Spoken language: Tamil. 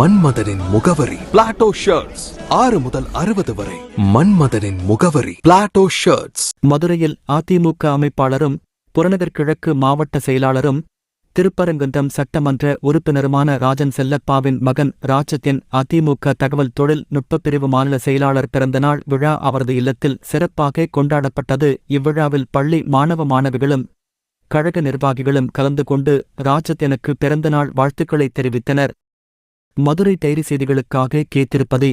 மன்மதனின் முகவரி. பிளாட்டோ ஷர்ட்ஸ் ஆறு முதல் அறுபது வரை. மன்மதனின் முகவரி. பிளாட்டோ ஷர்ட்ஸ் மதுரையில் அதிமுக அமைப்பாளரும் புறநகர் கிழக்கு மாவட்ட செயலாளரும் திருப்பரங்குன்றம் சட்டமன்ற உறுப்பினருமான ராஜன் செல்லப்பாவின் மகன் ராஜத்தின் அதிமுக தகவல் தொழில் நுட்பப் பிரிவு மாநில செயலாளர் பிறந்தநாள் விழா அவரது இல்லத்தில் சிறப்பாக கொண்டாடப்பட்டது. இவ்விழாவில் பள்ளி மாணவ மாணவிகளும் கழக நிர்வாகிகளும் கலந்து கொண்டு ராஜத்தினுக்கு பிறந்தநாள் வாழ்த்துக்களை தெரிவித்தனர். மதுரை டைரி செய்திகளுக்காக கேத்திருப்பதே